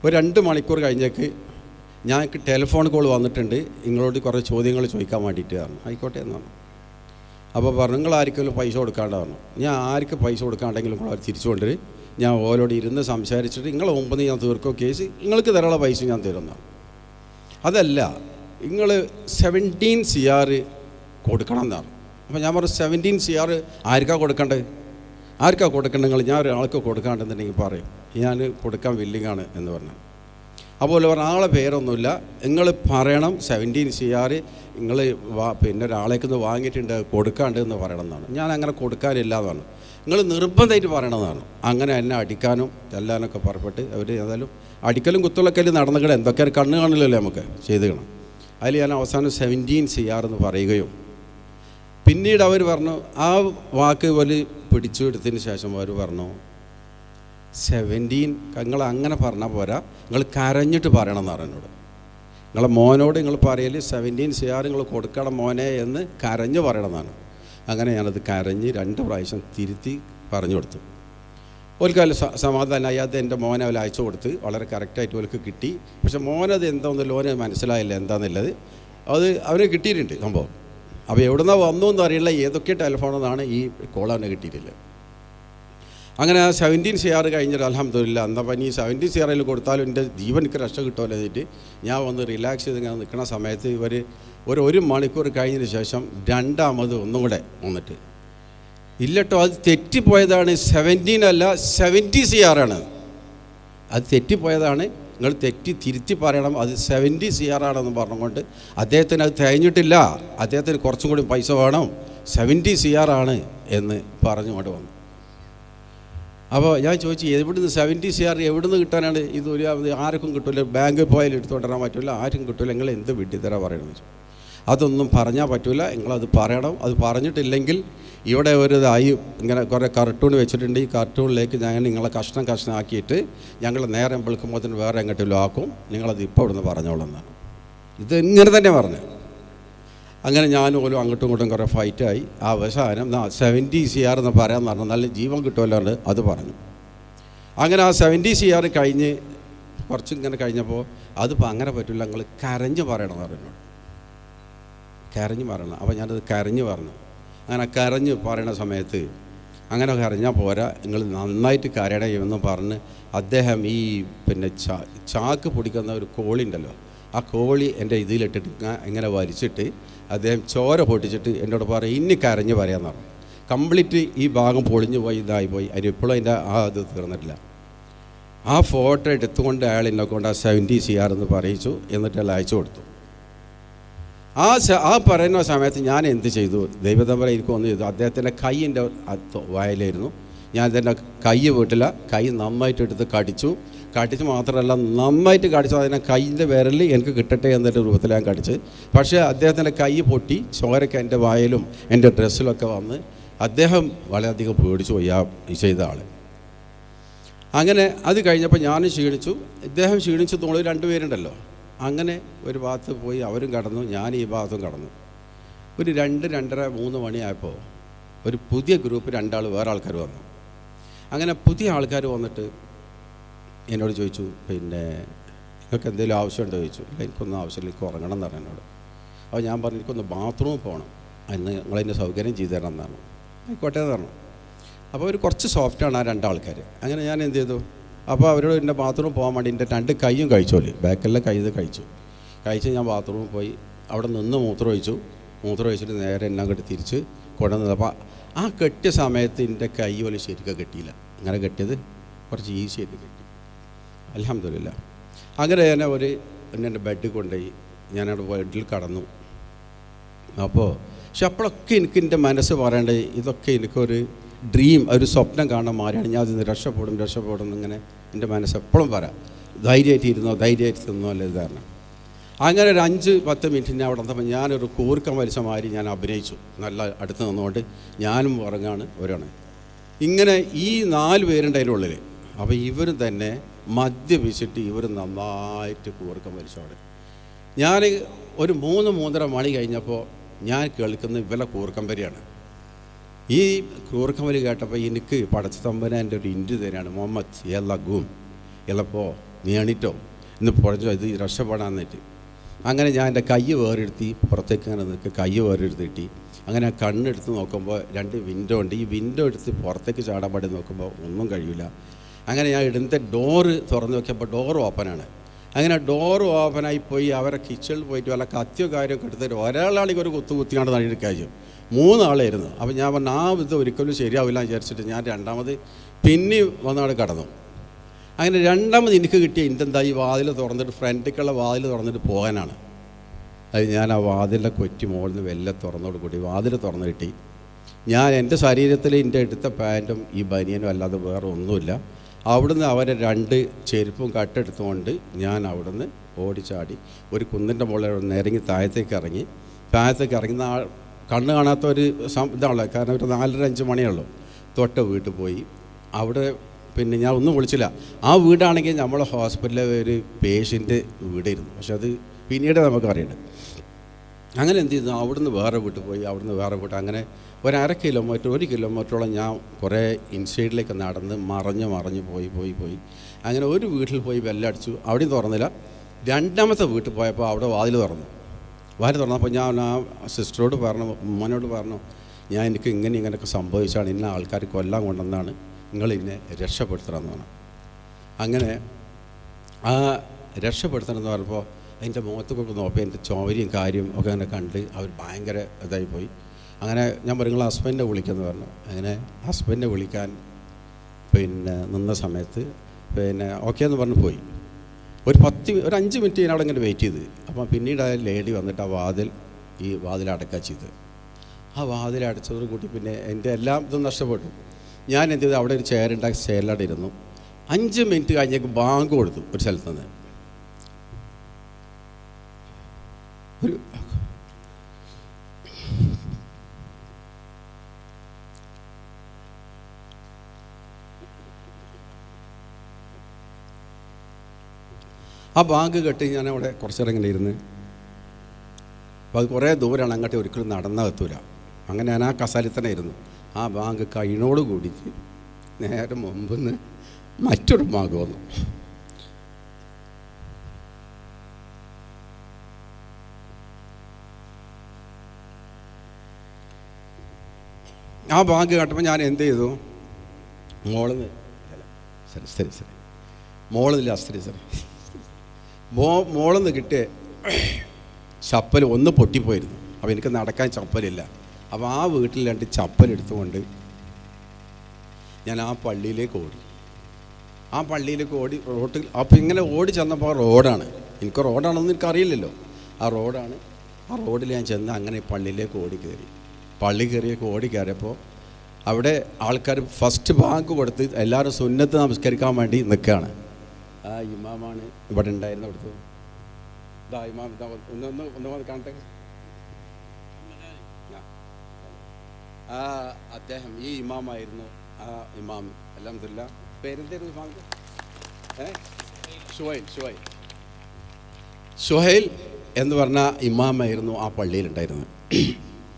S1: ഒരു രണ്ട് മണിക്കൂർ കഴിഞ്ഞേക്ക് ഞാൻ ടെലിഫോൺ കോൾ വന്നിട്ടുണ്ട്. നിങ്ങളോട് കുറേ ചോദ്യങ്ങൾ ചോദിക്കാൻ വേണ്ടിയിട്ട് പറഞ്ഞു. ആയിക്കോട്ടെ എന്ന് പറഞ്ഞു. അപ്പോൾ പറഞ്ഞു നിങ്ങൾ ആർക്കെങ്കിലും പൈസ കൊടുക്കാണ്ട് പറഞ്ഞു. ഞാൻ ആർക്ക് പൈസ കൊടുക്കാണ്ടെങ്കിലും നിങ്ങൾ അവർ തിരിച്ചു കൊണ്ടുവരും. ഞാൻ ഓരോട് ഇരുന്ന് സംസാരിച്ചിട്ട് നിങ്ങളെ മുമ്പ് ഞാൻ തീർക്കോ കേസ്. നിങ്ങൾക്ക് തരാനുള്ള പൈസ ഞാൻ തരുന്നതാണ് അതല്ല നിങ്ങൾ സെവന്റീൻ സി കൊടുക്കണം എന്നാണ് അപ്പോൾ ഞാൻ പറഞ്ഞു സെവന്റീൻ സി ആർ ആർക്കാ കൊടുക്കേണ്ടത് ആർക്കാ കൊടുക്കേണ്ടത് ഞാൻ ഒരാൾക്ക് കൊടുക്കാണ്ടെന്നുണ്ടെങ്കിൽ പറയും. ഞാൻ കൊടുക്കാൻ വില്ലിങ്ങാണ് എന്ന് പറഞ്ഞു. അപ്പോൾ ആളെ പേരൊന്നുമില്ല. നിങ്ങൾ പറയണം സെവന്റീൻ സി ആർ നിങ്ങൾ പിന്നെ ഒരാളേക്കൊന്ന് വാങ്ങിയിട്ടുണ്ട് കൊടുക്കാണ്ട് എന്ന് പറയണം എന്നാണ്. ഞാൻ അങ്ങനെ കൊടുക്കാനില്ല എന്നാണ്. നിങ്ങൾ നിർബന്ധമായിട്ട് പറയണമെന്നാണ് അങ്ങനെ എന്നെ അടിക്കാനും തല്ലാനൊക്കെ പുറപ്പെട്ട് അവർ ഏതായാലും അടിക്കലും കുത്തലൊക്കെ നടന്നുകൾ എന്തൊക്കെയാണ് കണ്ണ് കാണില്ലല്ലോ നമുക്ക് ചെയ്തുകണം കാണാം അതിൽ ഞാൻ അവസാനം സെവന്റീൻ സി ആർ എന്ന് പറയുകയും പിന്നീട് അവർ പറഞ്ഞു ആ വാക്ക് പോലെ പിടിച്ചു എടുത്തതിന് ശേഷം അവർ പറഞ്ഞു സെവന്റീൻ നിങ്ങൾ അങ്ങനെ പറഞ്ഞാൽ പോരാ നിങ്ങൾ കരഞ്ഞിട്ട് പറയണം എന്ന് പറഞ്ഞോട് നിങ്ങളെ മോനോട് നിങ്ങൾ പറയൽ സെവന്റീൻ സി ആർ നിങ്ങൾ കൊടുക്കണം മോനെ എന്ന് കരഞ്ഞ് പറയണമെന്നാണ് അങ്ങനെ ഞാനത് കരഞ്ഞ് രണ്ട് പ്രാവശ്യം തിരുത്തി പറഞ്ഞു കൊടുത്തു. ഓൽക്കാല സമാധാനമായി അത് എന്റെ മോനെ അവൽ അയച്ചു കൊടുത്ത് വളരെ കറക്റ്റായിട്ട് ഓൽക്ക് കിട്ടി. പക്ഷെ മോനത് എന്താണെന്നല്ലോ ഓന് മനസ്സിലായില്ല എന്താണെന്നുള്ളത് അത് അവന് കിട്ടിയിട്ടുണ്ട് സംഭവം. അപ്പോൾ എവിടുന്ന വന്നു എന്ന് അറിയില്ല ഏതൊക്കെ ടെലിഫോണെന്നാണ് ഈ കോൾ അവനെ കിട്ടിയിട്ടില്ല. അങ്ങനെ ആ സെവന്റീൻ സി ആർ കഴിഞ്ഞിട്ട് അലഹമില്ല എന്നാൽ പനി സെവന്റീൻ സി ആറിൽ കൊടുത്താലും എന്റെ ജീവനിക്ക് രക്ഷ കിട്ടുമല്ലോ എന്നിട്ട് ഞാൻ വന്ന് റിലാക്സ് ചെയ്ത് ഇങ്ങനെ നിൽക്കുന്ന സമയത്ത് ഇവർ ഒരു ഒരു മണിക്കൂർ കഴിഞ്ഞതിന് ശേഷം രണ്ടാമത് ഒന്നും കൂടെ വന്നിട്ട്. ഇല്ലട്ടോ അത് തെറ്റിപ്പോയതാണ്. സെവന്റീൻ അല്ല സെവന്റി സി ആറാണ് അത് തെറ്റിപ്പോയതാണ്. നിങ്ങൾ തെറ്റി തിരുത്തി പറയണം. അത് സെവന്റി സി ആർ ആണെന്ന് പറഞ്ഞുകൊണ്ട് അദ്ദേഹത്തിന് അത് തികഞ്ഞിട്ടില്ല. അദ്ദേഹത്തിന് കുറച്ചും കൂടി പൈസ വേണം. സെവന്റി സി ആർ ആണ് എന്ന് പറഞ്ഞുകൊണ്ട് വന്നു. അപ്പോൾ ഞാൻ ചോദിച്ചു എവിടുന്ന് സെവന്റി സി ആർ എവിടുന്ന് കിട്ടാനാണ്? ഇത് ഒരു ആർക്കും കിട്ടില്ല ബാങ്കിൽ പോയാലും എടുത്തുകൊണ്ടിരാൻ പറ്റില്ല ആരും കിട്ടില്ല നിങ്ങൾ എന്ത് വിട്ടിത്തരാ പറയണമെന്ന് ചോദിച്ചു. അതൊന്നും പറഞ്ഞാൽ പറ്റില്ല നിങ്ങളത് പറയണം. അത് പറഞ്ഞിട്ടില്ലെങ്കിൽ ഇവിടെ ഒരു ഇതായി ഇങ്ങനെ കുറേ കാർട്ടൂൺ വെച്ചിട്ടുണ്ട്. ഈ കാർട്ടൂണിലേക്ക് ഞങ്ങൾ നിങ്ങളെ കഷ്ണം കഷ്ണമാക്കിയിട്ട് ഞങ്ങൾ നേരം വിളിക്കുമ്പോഴത്തേന് വേറെ എങ്ങോട്ടെങ്കിലും ആക്കും നിങ്ങളത് ഇപ്പോൾ ഇവിടുന്ന് പറഞ്ഞോളാം എന്നാണ് ഇത് ഇങ്ങനെ തന്നെ പറഞ്ഞു. അങ്ങനെ ഞാനും പോലും അങ്ങോട്ടും ഇങ്ങോട്ടും കുറേ ഫൈറ്റായി അവസാനം സെവന്റി സി ആർ എന്ന് പറയാൻ പറഞ്ഞു നല്ല ജീവൻ കിട്ടുമല്ലോ അത് പറഞ്ഞു. അങ്ങനെ ആ സെവന്റി സി ആർ കഴിഞ്ഞ് കുറച്ച് ഇങ്ങനെ കഴിഞ്ഞപ്പോൾ അതിപ്പോൾ അങ്ങനെ പറ്റില്ല നിങ്ങൾ കരഞ്ഞ് പറയണമെന്ന് പറഞ്ഞു. കരഞ്ഞ് പറയണം അപ്പോൾ ഞാനത് കരഞ്ഞു പറഞ്ഞു. അങ്ങനെ കരഞ്ഞ് പറയുന്ന സമയത്ത് അങ്ങനെ കരഞ്ഞാൽ പോരാ നിങ്ങൾ നന്നായിട്ട് കരയണം എന്ന് പറഞ്ഞ് അദ്ദേഹം ഈ പിന്നെ ചാ ചാക്ക് പൊടിക്കുന്ന ഒരു കോളി ഉണ്ടല്ലോ ആ കോളി എന്റെ ഇതിലിട്ടിട്ട് ഇങ്ങ- ഇങ്ങനെ വലിച്ചിട്ട് അദ്ദേഹം ചോര പൊട്ടിച്ചിട്ട് എന്നോട് പറയും ഇനി കരഞ്ഞ് പറയാമെന്ന് പറഞ്ഞു. കംപ്ലീറ്റ് ഈ ഭാഗം പൊളിഞ്ഞു പോയി ഇതായി പോയി. അതിന് ഇപ്പോഴും അതിന്റെ ആ ഇത് തീർന്നിട്ടില്ല. ആ ഫോട്ടോ എടുത്തുകൊണ്ട് അയാൾ എന്നെ കൊണ്ട് ആ സെവന്റി സി ആർ എന്ന് പറയിച്ചു എന്നിട്ട് അയാൾ അയച്ചു കൊടുത്തു. ആ ആ പറയുന്ന സമയത്ത് ഞാൻ എന്ത് ചെയ്തു? ദൈവതമ്പര എനിക്ക് ഒന്ന് ചെയ്തു അദ്ദേഹത്തിന്റെ കൈയിന്റെ വയലായിരുന്നു ഞാൻ അതിന്റെ കൈ വീട്ടില്ല കൈ നന്നായിട്ട് എടുത്ത് കടിച്ചു. കടിച്ചു മാത്രമല്ല നന്നായിട്ട് കടിച്ചു. അതിനെ കൈയിന്റെ വിരലിൽ എനിക്ക് കിട്ടട്ടെ എന്നൊരു രൂപത്തിൽ ഞാൻ കടിച്ച് പക്ഷേ അദ്ദേഹത്തിന്റെ കൈ പൊട്ടി ചോരയ്ക്ക് എന്റെ വായലും എന്റെ ഡ്രസ്സിലൊക്കെ വന്ന് അദ്ദേഹം വളരെയധികം പേടിച്ചു പോയി ആ ചെയ്ത ആൾ അങ്ങനെ അത് കഴിഞ്ഞപ്പോൾ ഞാനും ക്ഷീണിച്ചു. ഇദ്ദേഹം ക്ഷീണിച്ചു തോളി രണ്ടുപേരുണ്ടല്ലോ. അങ്ങനെ ഒരു ഭാഗത്ത് പോയി അവരും കടന്നു ഞാൻ ഈ ഭാഗത്തും കടന്നു. ഒരു രണ്ട് രണ്ടര മൂന്ന് മണിയായപ്പോൾ ഒരു പുതിയ ഗ്രൂപ്പ് രണ്ടാൾ വേറെ ആൾക്കാർ വന്നു. അങ്ങനെ പുതിയ ആൾക്കാർ വന്നിട്ട് എന്നോട് ചോദിച്ചു പിന്നെ നിങ്ങൾക്ക് എന്തെങ്കിലും ആവശ്യമുണ്ടോ? ചോദിച്ചു. ഇല്ല എനിക്കൊന്നും ആവശ്യമില്ല എനിക്ക് ഉറങ്ങണം എന്ന് പറഞ്ഞു എന്നോട്. അപ്പോൾ ഞാൻ പറഞ്ഞു എനിക്കൊന്ന് ബാത്റൂമിൽ പോകണം. അന്ന് നിങ്ങളതിന്റെ സൗകര്യം ചെയ്തു തരണം എന്നാണ് ആയിക്കോട്ടെ എന്ന് പറഞ്ഞു. അപ്പോൾ ഒരു കുറച്ച് സോഫ്റ്റാണ് ആ രണ്ടാൾക്കാർ. അങ്ങനെ ഞാൻ എന്ത് ചെയ്തു? അപ്പോൾ അവരോട് എന്റെ ബാത്റൂമിൽ പോകാൻ വേണ്ടി എന്റെ രണ്ട് കൈയും കഴിച്ചോൽ ബാക്കിലെ കൈ ഇത് കഴിച്ചു. കഴിച്ച് ഞാൻ ബാത്റൂമിൽ പോയി. അവിടെ നിന്ന് മൂത്രം ഒഴിച്ചു. മൂത്രം ഒഴിച്ചിട്ട് നേരെ എന്നെ അങ്ങോട്ട് തിരിച്ച് കൊണ്ടുവന്നത് അപ്പോൾ ആ കെട്ടിയ സമയത്ത് എന്റെ കൈ പോലെ ശരിക്കും കെട്ടിയില്ല. അങ്ങനെ കെട്ടിയത് കുറച്ച് ഈസി ആയിട്ട് കെട്ടി. അലഹമില്ല അങ്ങനെ ഞാൻ ഒരു എന്റെ ബെഡിൽ കൊണ്ടുപോയി. ഞാനവിടെ ബെഡിൽ കടന്നു. അപ്പോൾ പക്ഷെ അപ്പോഴൊക്കെ എനിക്ക് എന്റെ മനസ്സ് പറയേണ്ടത് ഇതൊക്കെ എനിക്കൊരു ഡ്രീം ഒരു സ്വപ്നം കാണാൻ മാറിയാണ്. ഞാൻ അതിന് രക്ഷപ്പെടും രക്ഷപ്പെടും എന്നിങ്ങനെ എന്റെ മനസ്സ് എപ്പോഴും പറയാം. ധൈര്യമായിട്ട് ഇരുന്നോ ധൈര്യമായിട്ട് തിന്നോ അല്ലേ കാരണം. അങ്ങനെ ഒരു അഞ്ച് പത്ത് മിനിറ്റിന് അവിടെ നിന്നപ്പോൾ ഞാനൊരു കൂർക്കം വലിച്ച മാതിരി ഞാൻ അഭിനയിച്ചു. നല്ല അടുത്ത് നിന്നുകൊണ്ട് ഞാനും ഉറങ്ങാണ് ഒരാണ്. ഇങ്ങനെ ഈ നാല് പേരുണ്ട് അതിനുള്ളിൽ അപ്പോൾ ഇവരും തന്നെ മദ്യപിച്ചിട്ട് ഇവർ നന്നായിട്ട് കൂർക്കം വലിച്ചവിടെ. ഞാൻ ഒരു മൂന്ന് മൂന്നര മണി കഴിഞ്ഞപ്പോൾ ഞാൻ കേൾക്കുന്ന ഇവലെ കൂർക്കമ്പരിയാണ് ഈ കൂർക്കമ്പരി കേട്ടപ്പോൾ എനിക്ക് പടച്ചതമ്പന എന്റെ ഒരു ഇന്റു തരാണ്. മുഹമ്മദ് എല്ലഗും എല്ലപ്പോ നീ എണീറ്റോ? ഇന്ന് പുഴഞ്ഞോ ഇത് രക്ഷപ്പെടാന്നിട്ട് അങ്ങനെ ഞാൻ എന്റെ കൈ വേറെടുത്തി പുറത്തേക്ക് അങ്ങനെ നിൽക്കുക കൈ വേറെടുത്തിട്ടി. അങ്ങനെ കണ്ണെടുത്ത് നോക്കുമ്പോൾ രണ്ട് വിൻഡോ ഉണ്ട്. ഈ വിൻഡോ എടുത്ത് പുറത്തേക്ക് ചാടാൻ പാടി നോക്കുമ്പോൾ ഒന്നും കഴിയില്ല അങ്ങനെ ഞാൻ ഇടുന്നത്തെ ഡോറ് തുറന്ന് നോക്കിയപ്പോൾ ഡോർ ഓപ്പനാണ് അങ്ങനെ ഡോർ ഓപ്പനായി പോയി അവരെ കിച്ചണിൽ പോയിട്ട് വല്ല കത്തിയോ കാര്യമൊക്കെ എടുത്തിട്ട് ഒരാളാണെങ്കിൽ ഒരു കുത്തു കുത്തിയാണ് നടിയിൽ കാര്യം മൂന്നാളായിരുന്നു. അപ്പോൾ ഞാൻ പറഞ്ഞു ആ ഇത് ഒരിക്കലും ശരിയാവില്ല വിചാരിച്ചിട്ട് ഞാൻ രണ്ടാമത് പിന്നെ വന്നാണ് കടന്നു. അങ്ങനെ രണ്ടാമത് എനിക്ക് കിട്ടിയ ഇന്റെന്താ ഈ വാതിൽ തുറന്നിട്ട് ഫ്രണ്ടിക്കുള്ള വാതിൽ തുറന്നിട്ട് പോകാനാണ്. അത് ഞാൻ ആ വാതിലിന്റെ കൊറ്റി മുകളിൽ നിന്ന് വെല്ലെ തുറന്നോട് കൂടി വാതിൽ തുറന്നു കിട്ടി. ഞാൻ എന്റെ ശരീരത്തിൽ എന്റെ എടുത്ത പാന്റും ഈ ബനിയനും അല്ലാതെ വേറെ ഒന്നുമില്ല. അവിടുന്ന് അവരെ രണ്ട് ചെരുപ്പും കട്ടെടുത്തുകൊണ്ട് ഞാൻ അവിടുന്ന് ഓടിച്ചാടി. ഒരു കുന്നിന്റെ മുകളിൽ നിരങ്ങി താഴത്തേക്ക് ഇറങ്ങി. താഴത്തേക്ക് ഇറങ്ങുന്ന ആ കണ്ണ് കാണാത്ത ഒരു ഇതാണല്ലോ കാരണം ഒരു നാലര അഞ്ച് മണിയുള്ളൂ. തൊട്ട വീട്ടിൽ പോയി. അവിടെ പിന്നെ ഞാൻ ഒന്നും വിളിച്ചില്ല. ആ വീടാണെങ്കിൽ നമ്മളെ ഹോസ്പിറ്റലിലെ ഒരു പേഷ്യന്റ് വീടായിരുന്നു. പക്ഷെ അത് പിന്നീട് നമുക്ക് അറിയണം. അങ്ങനെ എന്ത് ചെയ്തു? അവിടുന്ന് വേറെ വീട്ടിൽ പോയി. അവിടുന്ന് വേറെ വീട്ട് അങ്ങനെ ഒരു അര കിലോമീറ്റർ ഒരു കിലോമീറ്ററോളം ഞാൻ കുറേ ഇൻസൈഡിലേക്ക് നടന്ന് മറഞ്ഞ് മറഞ്ഞ് പോയി പോയി പോയി. അങ്ങനെ ഒരു വീട്ടിൽ പോയി ബെല്ലടിച്ചു. അവിടെയും തുറന്നില്ല. രണ്ടാമത്തെ വീട്ടിൽ പോയപ്പോൾ അവിടെ വാതിൽ തുറന്നു. വാൽ തുറന്നപ്പോൾ ഞാൻ ആ സിസ്റ്ററോട് പറഞ്ഞു ഉമ്മനോട് പറഞ്ഞു ഞാൻ എനിക്ക് ഇങ്ങനെ ഇങ്ങനെയൊക്കെ സംഭവിച്ചാണ് ഇന്ന ആൾക്കാർ കൊല്ലാൻ കൊണ്ടെന്നാണ് നിങ്ങൾ ഇന്നെ രക്ഷപ്പെടുത്തണമെന്ന് അങ്ങനെ ആ രക്ഷപ്പെടുത്തണമെന്ന് പറഞ്ഞപ്പോൾ അതിന്റെ മുഖത്തൊക്കെ നോക്കി എന്റെ ചോവരിയും കാര്യം ഒക്കെ അങ്ങനെ കണ്ട് അവർ ഭയങ്കര ഇതായി പോയി. അങ്ങനെ ഞാൻ പറഞ്ഞു ഹസ്ബൻഡിനെ വിളിക്കുമെന്ന് പറഞ്ഞു. അങ്ങനെ ഹസ്ബൻഡിനെ വിളിക്കാൻ പിന്നെ നിന്ന സമയത്ത് പിന്നെ ഓക്കെ എന്ന് പറഞ്ഞ് പോയി. ഒരു പത്ത് ഒരു അഞ്ച് മിനിറ്റ് ഞാൻ അവിടെ ഇങ്ങനെ വെയിറ്റ് ചെയ്ത്. അപ്പം പിന്നീട് ആ ലേഡി വന്നിട്ട് ആ വാതിൽ ഈ വാതിൽ അടക്കുക ചെയ്ത്. ആ വാതിൽ അടച്ചതോട് കൂടി പിന്നെ എന്റെ എല്ലാം ഇതും നഷ്ടപ്പെട്ടു. ഞാൻ എന്ത് ചെയ്തു? അവിടെ ഒരു ചെയറുണ്ടാക്കി ചെയറിലവിടെ ഇരുന്നു. അഞ്ച് മിനിറ്റ് കഴിഞ്ഞേക്ക് ബാങ്ക് കൊടുത്തു ഒരു സ്ഥലത്ത് നിന്ന്. ഒരു ആ ബാങ്ക് കെട്ടി ഞാൻ അവിടെ കുറച്ചേരം ഇരുന്ന് അപ്പോൾ അത് കുറേ ദൂരമാണ് അങ്ങോട്ട് ഒരിക്കലും നടന്നാൽ എത്തൂല. അങ്ങനെ ഞാൻ ആ കസാലിൽ തന്നെ ഇരുന്നു. ആ ബാങ്ക് കഴിഞ്ഞോട് കൂടി നേരെ മുമ്പ് നിന്ന് മറ്റൊരു ബാങ്ക് വന്നു. ആ ബാങ്ക് കേട്ടപ്പോൾ ഞാൻ എന്ത് ചെയ്തു? മോളിൽ നിന്ന് ശരി ശരി ശരി. മോളിൽ ശരി ശരി മോ മോളെന്ന് കിട്ടിയ ചപ്പൽ ഒന്ന് പൊട്ടിപ്പോയിരുന്നു. അപ്പോൾ എനിക്ക് നടക്കാൻ ചപ്പലില്ല. അപ്പോൾ ആ വീട്ടിൽ രണ്ട് ചപ്പൽ എടുത്തുകൊണ്ട് ഞാൻ ആ പള്ളിയിലേക്ക് ഓടി. ആ പള്ളിയിലേക്ക് ഓടി റോട്ടിൽ അപ്പോൾ ഇങ്ങനെ ഓടി ചെന്നപ്പോൾ റോഡാണ്. എനിക്ക് റോഡാണെന്ന് എനിക്കറിയില്ലല്ലോ ആ റോഡാണ്. ആ റോഡിൽ ഞാൻ ചെന്ന് അങ്ങനെ പള്ളിയിലേക്ക് ഓടി കയറി. പള്ളി കയറിയൊക്കെ ഓടി കയറിയപ്പോൾ അവിടെ ആൾക്കാർ ഫസ്റ്റ് ബാങ്ക് കൊടുത്ത് എല്ലാവരും സുന്നത്ത് നമസ്കരിക്കാൻ വേണ്ടി നിൽക്കുകയാണ്. ആ ഇമാമാണ് ഇവിടെ ഉണ്ടായിരുന്ന അവിടുത്തെ. ഇതാ ഇമാം ഇതാ ഒന്ന് ഒന്ന് ഒന്ന് വന്ന് കാണട്ടെ. ആ. അദ്ദേഹം ഈ ഇമാമായിരുന്നു. ആ ഇമാം അലഹമില്ല പേരെന്തായിരുന്നു ഇമാമിന്റെ സുഹൈൽ ഷുഹൈൽ ഷുഹൈൽ. ഷുഹൈൽ എന്ന് പറഞ്ഞ ഇമാമായിരുന്നു ആ പള്ളിയിലുണ്ടായിരുന്നത്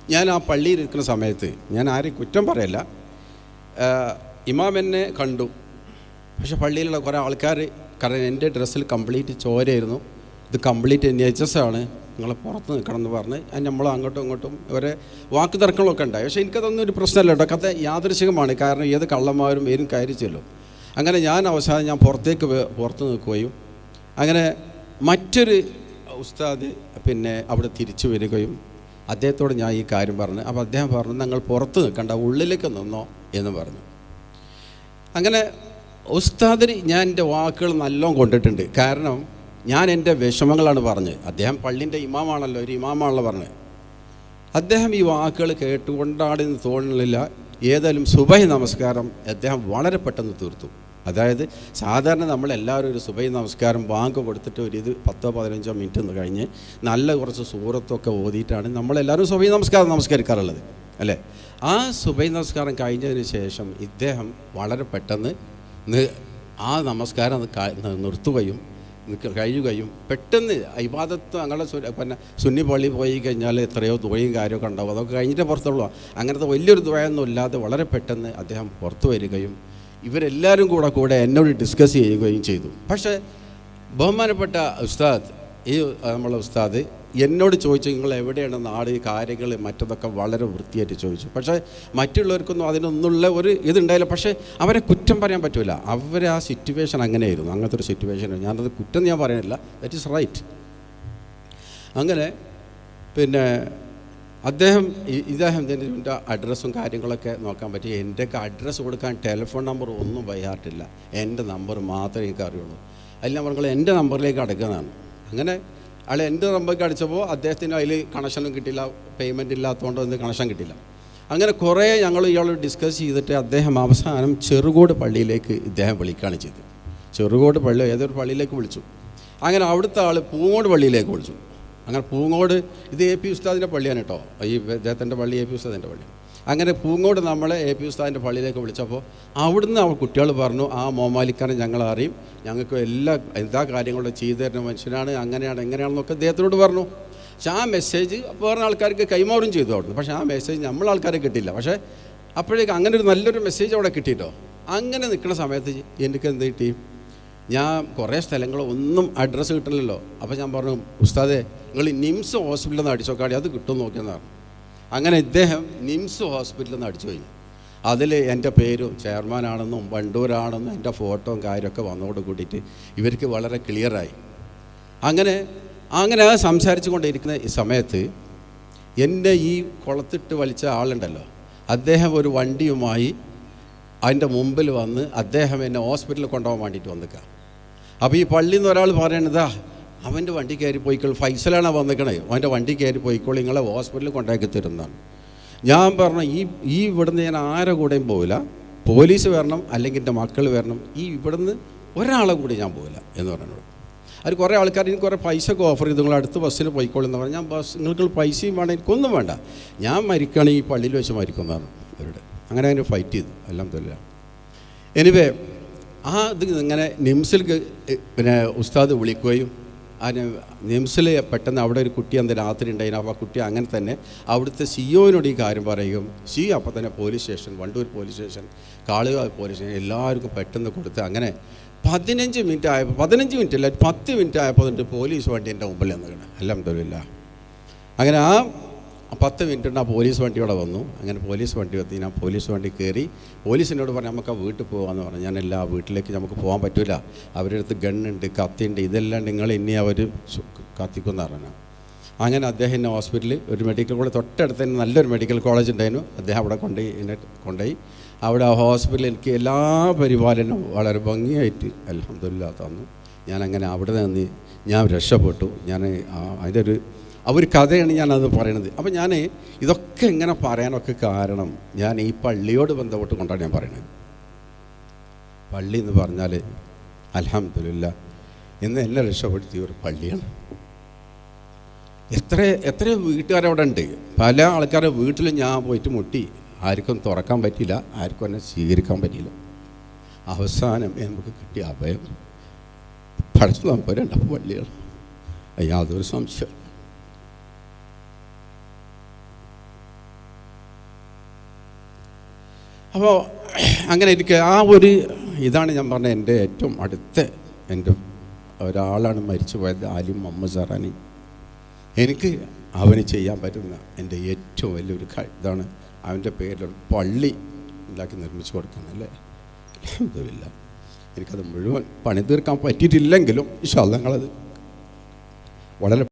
S1: ഞാൻ ആ പള്ളിയിൽ ഇരിക്കുന്ന സമയത്ത് ഞാൻ ആരെയും കുറ്റം പറയല്ല. ഇമാമെന്നെ ഇമാം എന്നെ കണ്ടു. പക്ഷെ പള്ളിയിലുള്ള കുറേ ആൾക്കാർ കാരണം എന്റെ ഡ്രസ്സിൽ കംപ്ലീറ്റ് ചോരയായിരുന്നു. ഇത് കംപ്ലീറ്റ് ആണ്. നിങ്ങൾ പുറത്ത് നിൽക്കണം എന്ന് പറഞ്ഞ് നമ്മൾ അങ്ങോട്ടും ഇങ്ങോട്ടും ഇവരെ വാക്ക് തർക്കങ്ങളൊക്കെ ഉണ്ടായി. പക്ഷേ എനിക്കതൊന്നും ഒരു പ്രശ്നമല്ല കേട്ടോ. കഥ യാദൃശികമാണ്. കാരണം ഏത് കള്ളന്മാരും ഏരും കയറി ചെല്ലും അങ്ങനെ ഞാൻ അവസാനം ഞാൻ പുറത്തേക്ക് പുറത്ത് നിൽക്കുകയും അങ്ങനെ മറ്റൊരു ഉസ്താദ് പിന്നെ അവിടെ തിരിച്ചു വരികയും അദ്ദേഹത്തോട് ഞാൻ ഈ കാര്യം പറഞ്ഞു. അപ്പോൾ അദ്ദേഹം പറഞ്ഞു ഞങ്ങൾ പുറത്ത് നിൽക്കണ്ട ഉള്ളിലേക്ക് നിന്നോ എന്ന് പറഞ്ഞു. അങ്ങനെ ഉസ്താദിന് ഞാൻ എന്റെ വാക്കുകൾ നല്ലോണം കൊണ്ടിട്ടുണ്ട്. കാരണം ഞാൻ എന്റെ വിഷമങ്ങളാണ് പറഞ്ഞത്. അദ്ദേഹം പള്ളിന്റെ ഇമാമാണല്ലോ ഒരു ഇമാമാണല്ലോ പറഞ്ഞത്. അദ്ദേഹം ഈ വാക്കുകൾ കേട്ടുകൊണ്ടാണെന്ന് തോന്നുന്നില്ല ഏതായാലും സുബൈ നമസ്കാരം അദ്ദേഹം വളരെ പെട്ടെന്ന് തീർത്തു. അതായത് സാധാരണ നമ്മളെല്ലാവരും ഒരു സുബൈ നമസ്കാരം ബാങ്ക് കൊടുത്തിട്ട് ഒരു ഇത് പത്തോ പതിനഞ്ചോ മിനിറ്റ് ഒന്ന് കഴിഞ്ഞ് നല്ല കുറച്ച് സൂറത്തൊക്കെ ഓതിയിട്ടാണ് നമ്മളെല്ലാവരും സുബൈ നമസ്കാരം നമസ്കരിക്കാറുള്ളത്. അല്ലേ? ആ സുബൈ നമസ്കാരം കഴിഞ്ഞതിന് ശേഷം ഇദ്ദേഹം വളരെ പെട്ടെന്ന് ആ നമസ്കാരം നിർത്തുകയും കഴിയുകയും പെട്ടെന്ന് ഇബാദത്ത് അങ്ങനെ പിന്നെ സുന്നി പള്ളി പോയി കഴിഞ്ഞാൽ എത്രയോ ദുഴയും കാര്യമൊക്കെ ഉണ്ടാവും. അതൊക്കെ കഴിഞ്ഞിട്ട് പുറത്തുള്ളൂ. അങ്ങനത്തെ വലിയൊരു ദുഴയൊന്നും ഇല്ലാതെ വളരെ പെട്ടെന്ന് അദ്ദേഹം പുറത്തു വരികയും ഇവരെല്ലാവരും കൂടെ കൂടെ എന്നോട് ഡിസ്കസ് ചെയ്യുകയും ചെയ്തു. പക്ഷേ ബഹുമാനപ്പെട്ട ഉസ്താദ് ഈ നമ്മളെ ഉസ്താദ് എന്നോട് ചോദിച്ചു നിങ്ങൾ എവിടെയാണ് നാട് കാര്യങ്ങൾ മറ്റതൊക്കെ വളരെ വൃത്തിയായിട്ട് ചോദിച്ചു. പക്ഷേ മറ്റുള്ളവർക്കൊന്നും അതിനൊന്നുള്ള ഒരു ഇതുണ്ടായില്ല. പക്ഷേ അവരെ കുറ്റം പറയാൻ പറ്റില്ല അവരെ ആ സിറ്റുവേഷൻ അങ്ങനെയായിരുന്നു. അങ്ങനത്തെ ഒരു സിറ്റുവേഷൻ ഞാനത് കുറ്റം ഞാൻ പറയുന്നില്ല. ദറ്റ് ഈസ് റൈറ്റ് അങ്ങനെ പിന്നെ അദ്ദേഹം ഇദ്ദേഹം ഇതിന്റെ അഡ്രസ്സും കാര്യങ്ങളൊക്കെ നോക്കാൻ പറ്റി. എന്റെയൊക്കെ അഡ്രസ്സ് കൊടുക്കാൻ ടെലിഫോൺ നമ്പർ ഒന്നും വയ്യാറില്ല എന്റെ നമ്പർ മാത്രമേ എനിക്ക് അറിയുള്ളൂ അതിൽ പറഞ്ഞു എന്റെ നമ്പറിലേക്ക് അടക്കുന്നതാണ് അങ്ങനെ അയാൾ എന്റെ നമ്പർക്ക് അടിച്ചപ്പോൾ അദ്ദേഹത്തിന് അതിൽ കണക്ഷനും കിട്ടില്ല പേയ്മെന്റ് ഇല്ലാത്തതുകൊണ്ട് അതിന് കണക്ഷൻ കിട്ടില്ല അങ്ങനെ കുറേ ഞങ്ങൾ ഇയാൾ ഡിസ്കസ് ചെയ്തിട്ട് അദ്ദേഹം അവസാനം ചെറുകോട് പള്ളിയിലേക്ക് ഇദ്ദേഹം വിളിക്കുകയാണ് ചെയ്തത്. ചെറുകോട് പള്ളി ഏതൊരു പള്ളിയിലേക്ക് വിളിച്ചു. അങ്ങനെ അവിടുത്തെ ആൾ പൂങ്ങോട് പള്ളിയിലേക്ക് വിളിച്ചു. അങ്ങനെ പൂങ്ങോട് ഇത് എ പി ഉസ്താദിന്റെ പള്ളിയാണ് കേട്ടോ. ഈ അദ്ദേഹത്തിന്റെ പള്ളി എ പി ഉസ്താദിന്റെ പള്ളി. അങ്ങനെ പൂങ്ങോട് നമ്മളെ എ പി ഉസ്താദിന്റെ പള്ളിയിലേക്ക് വിളിച്ചപ്പോൾ അവിടുന്ന് അവൾ കുട്ടികൾ പറഞ്ഞു ആ മോമാലിക്കാരൻ ഞങ്ങൾ അറിയും. ഞങ്ങൾക്ക് എല്ലാ എല്ലാ കാര്യങ്ങളും ചെയ്തു തരുന്ന മനുഷ്യനാണ്. അങ്ങനെയാണ് എങ്ങനെയാണെന്നൊക്കെ അദ്ദേഹത്തിനോട് പറഞ്ഞു. പക്ഷെ ആ മെസ്സേജ് വേറെ ആൾക്കാർക്ക് കൈമാറും ചെയ്തു അവിടുന്ന്. പക്ഷേ ആ മെസ്സേജ് നമ്മൾ ആൾക്കാരെ കിട്ടില്ല പക്ഷേ അപ്പോഴേക്ക് അങ്ങനെ ഒരു നല്ലൊരു മെസ്സേജ് അവിടെ കിട്ടിയിട്ടോ? അങ്ങനെ നിൽക്കുന്ന സമയത്ത് എനിക്ക് എന്ത് കിട്ടി? ഞാൻ കുറേ സ്ഥലങ്ങൾ ഒന്നും അഡ്രസ്സ് കിട്ടില്ലല്ലോ അപ്പോൾ ഞാൻ പറഞ്ഞു ഉസ്താദേ നിങ്ങൾ നിംസ് ഹോസ്പിറ്റലിൽ നിന്ന് അടിച്ചോക്കാടി. അത് കിട്ടും നോക്കിയെന്ന് പറഞ്ഞു. അങ്ങനെ ഇദ്ദേഹം നിംസ് ഹോസ്പിറ്റലിൽ നിന്ന് അടിച്ചു കഴിഞ്ഞു. അതിൽ എന്റെ പേരും ചെയർമാനാണെന്നും വണ്ടൂരാണെന്നും എന്റെ ഫോട്ടോയും കാര്യമൊക്കെ വന്നോട് കൂടിയിട്ട് ഇവർക്ക് വളരെ ക്ലിയറായി. അങ്ങനെ അങ്ങനെ സംസാരിച്ചു കൊണ്ടിരിക്കുന്ന ഈ സമയത്ത് എന്റെ ഈ കുളത്തിട്ട് വലിച്ച ആളുണ്ടല്ലോ അദ്ദേഹം ഒരു വണ്ടിയുമായി അതിന്റെ മുമ്പിൽ വന്ന് അദ്ദേഹം എന്നെ ഹോസ്പിറ്റലിൽ കൊണ്ടുപോകാൻ വേണ്ടിയിട്ട് വന്നിക്കാം. അപ്പോൾ ഈ പള്ളിയിൽ നിന്ന് ഒരാൾ പറയണതാ അവന്റെ വണ്ടി കയറി പോയിക്കോളൂ ഫൈസലാണ് വന്നിക്കണേ. അവന്റെ വണ്ടി കയറി പോയിക്കോളൂ നിങ്ങളെ ഹോസ്പിറ്റലിൽ കൊണ്ടാക്കി തരുന്നതാണ്. ഞാൻ പറഞ്ഞു ഈ ഈ ഇവിടുന്ന് ഞാൻ ആരെ കൂടെയും പോവില്ല. പോലീസ് വരണം അല്ലെങ്കിൽ എന്റെ മക്കൾ വരണം. ഈ ഇവിടുന്ന് ഒരാളെ കൂടി ഞാൻ പോവില്ല എന്ന് പറഞ്ഞു അത് കുറേ ആൾക്കാർ എനിക്ക് കുറേ പൈസ ഒക്കെ ഓഫർ ചെയ്തു നിങ്ങൾ അടുത്ത ബസ്സിൽ പോയിക്കോളൂ എന്ന് പറഞ്ഞു ഞാൻ ബസ് നിങ്ങൾക്ക് പൈസയും വേണം എനിക്കൊന്നും വേണ്ട. ഞാൻ മരിക്കുകയാണെങ്കിൽ ഈ പള്ളിയിൽ വെച്ച് മരിക്കുന്നതാണ് അവരുടെ അങ്ങനെ അതിന് ഫൈറ്റ് ചെയ്തു. എല്ലാം തൊല്ല എനിവേ ആ ഇത് ഇങ്ങനെ നിംസിൽ പിന്നെ ഉസ്താദ് വിളിക്കുകയും ആ നിംസിൽ പെട്ടെന്ന് അവിടെ ഒരു കുട്ടി അന്ന് രാത്രി ഉണ്ടായിരുന്നു. ആ കുട്ടി അങ്ങനെ തന്നെ അവിടുത്തെ സിഒനോട് ഈ കാര്യം പറയും സി അപ്പോൾ തന്നെ police station Wandoor police station Kalikavu police station എല്ലാവർക്കും പെട്ടെന്ന് കൊടുത്ത് അങ്ങനെ പതിനഞ്ച് മിനിറ്റ് ആയപ്പോൾ പതിനഞ്ച് മിനിറ്റ് അല്ല പത്ത് മിനിറ്റ് ആയപ്പോൾ പോലീസ് വണ്ടി എന്റെ മുമ്പിൽ എല്ലാം തൊഴിലില്ല അങ്ങനെ ആ പത്ത് മിനിറ്റ് ആ പോലീസ് വണ്ടി ഇവിടെ വന്നു. അങ്ങനെ പോലീസ് വണ്ടി എത്തി. ഞാൻ പോലീസ് വണ്ടി കയറി പോലീസിനോട് പറഞ്ഞു നമുക്ക് ആ വീട്ടിൽ പോകാമെന്ന് പറഞ്ഞു. ഞാൻ എല്ലാ വീട്ടിലേക്ക് നമുക്ക് പോകാൻ പറ്റില്ല അവരുടെ അടുത്ത് ഗണ്ണുണ്ട് കത്തിയുണ്ട്. ഇതെല്ലാം നിങ്ങൾ ഇനി അവർ കത്തിക്കുമെന്ന് പറഞ്ഞു. അങ്ങനെ അദ്ദേഹം എന്നെ ഹോസ്പിറ്റലിൽ ഒരു മെഡിക്കൽ കോളേജ് തൊട്ടടുത്ത് തന്നെ നല്ലൊരു മെഡിക്കൽ കോളേജ് ഉണ്ടായിരുന്നു. അദ്ദേഹം അവിടെ കൊണ്ടുപോയി എന്നെ കൊണ്ടുപോയി. അവിടെ ആ ഹോസ്പിറ്റലിൽ എനിക്ക് എല്ലാ പരിപാലനവും വളരെ ഭംഗിയായിട്ട് അലഹമില്ല തന്നു. ഞാൻ അങ്ങനെ അവിടെ നിന്ന് ഞാൻ രക്ഷപ്പെട്ടു. ഞാൻ അതിന്റെ ഒരു ആ ഒരു കഥയാണ് ഞാനത് പറയണത്. അപ്പം ഞാൻ ഇതൊക്കെ എങ്ങനെ പറയാനൊക്കെ കാരണം ഞാൻ ഈ പള്ളിയോട് ബന്ധപ്പെട്ട് കൊണ്ടാണ് ഞാൻ പറയുന്നത് പള്ളി എന്ന് പറഞ്ഞാൽ അലഹമില്ല ഇന്ന് എന്നെ രക്ഷപ്പെടുത്തിയ ഒരു പള്ളിയാണ്. എത്ര എത്ര വീട്ടുകാരവിടെ ഉണ്ട്? പല ആൾക്കാരെ വീട്ടിൽ ഞാൻ പോയിട്ട് മുട്ടി. ആർക്കും തുറക്കാൻ പറ്റില്ല ആർക്കും എന്നെ സ്വീകരിക്കാൻ പറ്റില്ല അവസാനം നമുക്ക് കിട്ടിയ അഭയം പഠിച്ചു നമുക്ക് രണ്ട് പള്ളികൾ യാതൊരു സംശയം. അപ്പോൾ അങ്ങനെ എനിക്ക് ആ ഒരു ഇതാണ് ഞാൻ പറഞ്ഞ എന്റെ ഏറ്റവും അടുത്ത എന്റെ ഒരാളാണ് മരിച്ചു പോയത് ആലിം മുഹമ്മദ് സറാനി. എനിക്ക് അവന് ചെയ്യാൻ പറ്റുന്ന എന്റെ ഏറ്റവും വലിയൊരു ഇതാണ് അവന്റെ പേരിലൊരു പള്ളി ഉണ്ടാക്കി നിർമ്മിച്ചു കൊടുക്കുന്നല്ലേ അലഹമില്ല എനിക്കത് മുഴുവൻ പണി തീർക്കാൻ പറ്റിയിട്ടില്ലെങ്കിലും ഇഷ്ടം ഞങ്ങളത് വളരെ